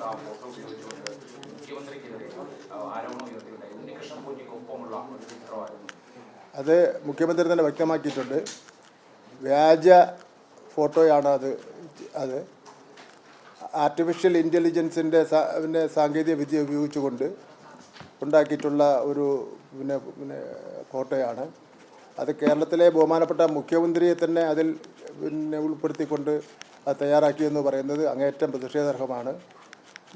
Photo അത് മുഖ്യമന്ത്രി തന്നെ വ്യക്തമാക്കിയിട്ടുണ്ട്. വ്യാജ ഫോട്ടോയാണ് അത്. അത് ആർട്ടിഫിഷ്യൽ ഇന്റലിജൻസിന്റെ പിന്നെ സാങ്കേതിക വിദ്യ ഉപയോഗിച്ചുകൊണ്ട് ഉണ്ടാക്കിയിട്ടുള്ള ഒരു പിന്നെ പിന്നെ ഫോട്ടോയാണ്. അത് കേരളത്തിലെ ബഹുമാനപ്പെട്ട മുഖ്യമന്ത്രിയെ തന്നെ അതിൽ പിന്നെ ഉൾപ്പെടുത്തിക്കൊണ്ട് തയ്യാറാക്കിയെന്ന് പറയുന്നത് അങ്ങേയറ്റം പ്രതിഷേധാർഹമാണ്.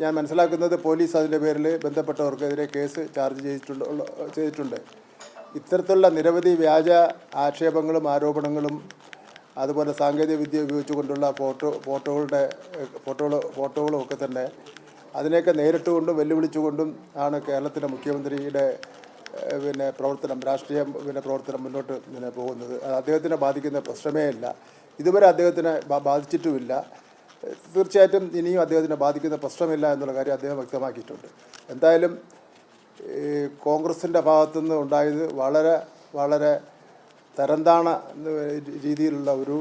ഞാൻ മനസ്സിലാക്കുന്നത് പോലീസ് അതിന്റെ പേരിൽ ബന്ധപ്പെട്ടവർക്കെതിരെ കേസ് ചാർജ് ചെയ്തിട്ടുണ്ട് ചെയ്തിട്ടുണ്ട്. ഇത്തരത്തിലുള്ള നിരവധി വ്യാജ ആക്ഷേപങ്ങളും ആരോപണങ്ങളും അതുപോലെ സാങ്കേതിക വിദ്യ ഉപയോഗിച്ചുകൊണ്ടുള്ള ഫോട്ടോ ഫോട്ടോകളുടെ ഫോട്ടോകൾ ഫോട്ടോകളും ഒക്കെ തന്നെ അതിനെയൊക്കെ നേരിട്ടുകൊണ്ടും വെല്ലുവിളിച്ചുകൊണ്ടും ആണ് കേരളത്തിലെ മുഖ്യമന്ത്രിയുടെ പിന്നെ പ്രവർത്തനം രാഷ്ട്രീയ പിന്നെ പ്രവർത്തനം മുന്നോട്ട് പിന്നെ പോകുന്നത്. അത് അദ്ദേഹത്തിനെ ബാധിക്കുന്ന പ്രശ്നമേ ഇല്ല ഇതുവരെ അദ്ദേഹത്തിനെ ബാധിച്ചിട്ടുമില്ല. തീർച്ചയായിട്ടും ഇനിയും അദ്ദേഹത്തിനെ ബാധിക്കുന്ന പ്രശ്നമില്ല എന്നുള്ള കാര്യം അദ്ദേഹം വ്യക്തമാക്കിയിട്ടുണ്ട്. എന്തായാലും കോൺഗ്രസിന്റെ ഭാഗത്തുനിന്ന് ഉണ്ടായത് വളരെ വളരെ തരംതാണ രീതിയിലുള്ള ഒരു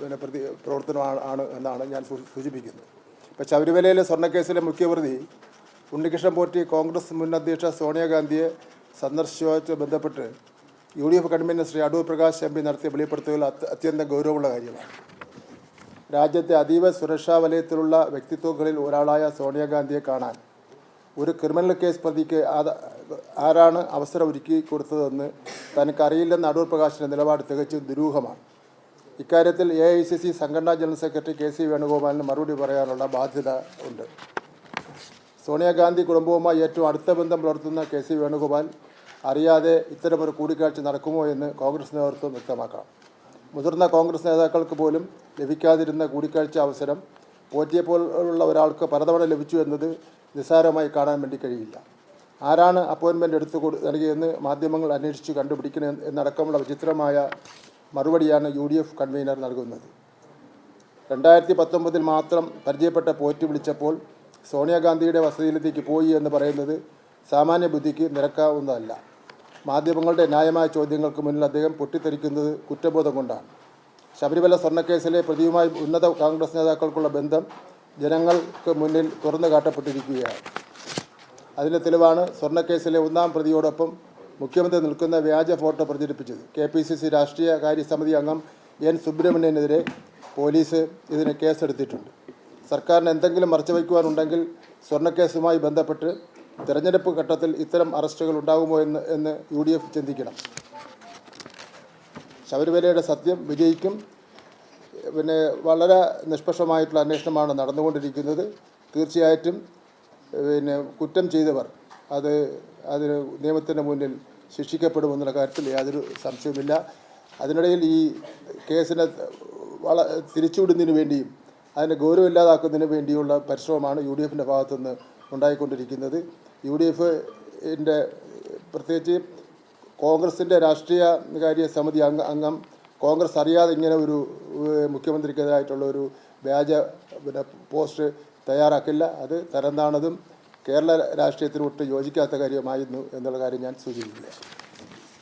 പിന്നെ പ്രതി പ്രവർത്തനമാണ് ആണ് എന്നാണ് ഞാൻ സൂചിപ്പിക്കുന്നത് ഇപ്പോൾ ശബരിമലയിലെ സ്വർണക്കേസിലെ മുഖ്യപ്രതി ഉണ്ണികൃഷ്ണൻ പോറ്റി കോൺഗ്രസ് മുൻ അധ്യക്ഷ സോണിയാഗാന്ധിയെ സന്ദർശിച്ചുമായി ബന്ധപ്പെട്ട് U D F convener Shri Adoor Prakash M P നടത്തിയ വെളിപ്പെടുത്തലുകൾ അത്യന്തം ഗൗരവമുള്ള കാര്യമാണ്. രാജ്യത്തെ അതീവ സുരക്ഷാ വലയത്തിലുള്ള വ്യക്തിത്വങ്ങളിൽ ഒരാളായ സോണിയാഗാന്ധിയെ കാണാൻ. ഒരു ക്രിമിനൽ കേസ് പ്രതിക്ക് ആരാണ് അവസരം ഒരുക്കി കൊടുത്തതെന്ന് തനിക്കറിയില്ലെന്ന അടൂർ പ്രകാശിന്റെ നിലപാട് തികച്ചും ദുരൂഹമാണ്. ഇക്കാര്യത്തിൽ എ ഐ സി സി സംഘടനാ ജനറൽ സെക്രട്ടറി കെ സി വേണുഗോപാലിന് മറുപടി പറയാനുള്ള ബാധ്യത ഉണ്ട്. സോണിയാഗാന്ധി കുടുംബവുമായി ഏറ്റവും അടുത്ത ബന്ധം പുലർത്തുന്ന കെ സി വേണുഗോപാൽ അറിയാതെ ഇത്തരമൊരു കൂടിക്കാഴ്ച നടക്കുമോ എന്ന് കോൺഗ്രസ് നേതൃത്വം വ്യക്തമാക്കണം. മുതിർന്ന കോൺഗ്രസ് നേതാക്കൾക്ക് പോലും ലഭിക്കാതിരുന്ന കൂടിക്കാഴ്ച അവസരം പോറ്റിയെപ്പോലുള്ള ഒരാൾക്ക് പലതവണ ലഭിച്ചു എന്നത് നിസ്സാരമായി കാണാൻ വേണ്ടി കഴിയില്ല. ആരാണ് അപ്പോയിൻമെന്റ് എടുത്തു കൊടു നൽകിയെന്ന് മാധ്യമങ്ങൾ അന്വേഷിച്ച് കണ്ടുപിടിക്കണം എന്നടക്കമുള്ള വിചിത്രമായ മറുപടിയാണ് യു ഡി എഫ് കൺവീനർ നൽകുന്നത്. രണ്ടായിരത്തി പത്തൊമ്പതിൽ മാത്രം പരിചയപ്പെട്ട പോറ്റി വിളിച്ചപ്പോൾ സോണിയാഗാന്ധിയുടെ വസതിയിലേക്ക് പോയി എന്ന് പറയുന്നത് സാമാന്യ ബുദ്ധിക്ക് നിരക്കാവുന്നതല്ല. മാധ്യമങ്ങളുടെ ന്യായമായ ചോദ്യങ്ങൾക്ക് മുന്നിൽ അദ്ദേഹം പൊട്ടിത്തെറിക്കുന്നത് കുറ്റബോധം കൊണ്ടാണ്. ശബരിമല സ്വർണക്കേസിലെ പ്രതിയുമായി ഉന്നത കോൺഗ്രസ് നേതാക്കൾക്കുള്ള ബന്ധം ജനങ്ങൾക്ക് മുന്നിൽ തുറന്നു കാട്ടപ്പെട്ടിരിക്കുകയാണ്. അതിന്റെ തെളിവാണ് സ്വർണക്കേസിലെ ഒന്നാം പ്രതിയോടൊപ്പം മുഖ്യമന്ത്രി നിൽക്കുന്ന വ്യാജ ഫോട്ടോ പ്രചരിപ്പിച്ചത്. കെ പി സി സി രാഷ്ട്രീയ കാര്യസമിതി അംഗം എൻ സുബ്രഹ്മണ്യനെതിരെ പോലീസ് ഇതിന് കേസെടുത്തിട്ടുണ്ട്. സർക്കാരിന് എന്തെങ്കിലും മറച്ചുവയ്ക്കുവാനുണ്ടെങ്കിൽ സ്വർണക്കേസുമായി ബന്ധപ്പെട്ട് തെരഞ്ഞെടുപ്പ് ഘട്ടത്തിൽ ഇത്തരം അറസ്റ്റുകൾ ഉണ്ടാകുമോ എന്ന് എന്ന് യു ഡി എഫ് ചിന്തിക്കണം. ശബരിമലയുടെ സത്യം വിജയിക്കും. പിന്നെ വളരെ നിഷ്പക്ഷമായിട്ടുള്ള അന്വേഷണമാണ് നടന്നുകൊണ്ടിരിക്കുന്നത്. തീർച്ചയായിട്ടും പിന്നെ കുറ്റം ചെയ്തവർ അത് അതിന് നിയമത്തിന്റെ മുന്നിൽ ശിക്ഷിക്കപ്പെടുമെന്നുള്ള കാര്യത്തിൽ യാതൊരു സംശയവുമില്ല. അതിനിടയിൽ ഈ കേസിനെ വള തിരിച്ചുവിടുന്നതിന് വേണ്ടിയും അതിനെ ഗൗരവമില്ലാതാക്കുന്നതിന് വേണ്ടിയുള്ള പരിശ്രമമാണ് യു ഡി എഫിന്റെ ഭാഗത്തുനിന്ന് ഉണ്ടായിക്കൊണ്ടിരിക്കുന്നത്. യു ഡി എഫിന്റെ പ്രത്യേകിച്ച് കോൺഗ്രസിന്റെ രാഷ്ട്രീയ കാര്യ സമിതി അംഗ അംഗം കോൺഗ്രസ് അറിയാതെ ഇങ്ങനെ ഒരു മുഖ്യമന്ത്രിക്കെതിരായിട്ടുള്ള ഒരു വ്യാജ പിന്നെ പോസ്റ്റ് തയ്യാറാക്കില്ല. അത് തരംതാണതും കേരള രാഷ്ട്രീയത്തിനൊട്ട് യോജിക്കാത്ത കാര്യമായിരുന്നു എന്നുള്ള കാര്യം ഞാൻ സൂചിപ്പിക്കുക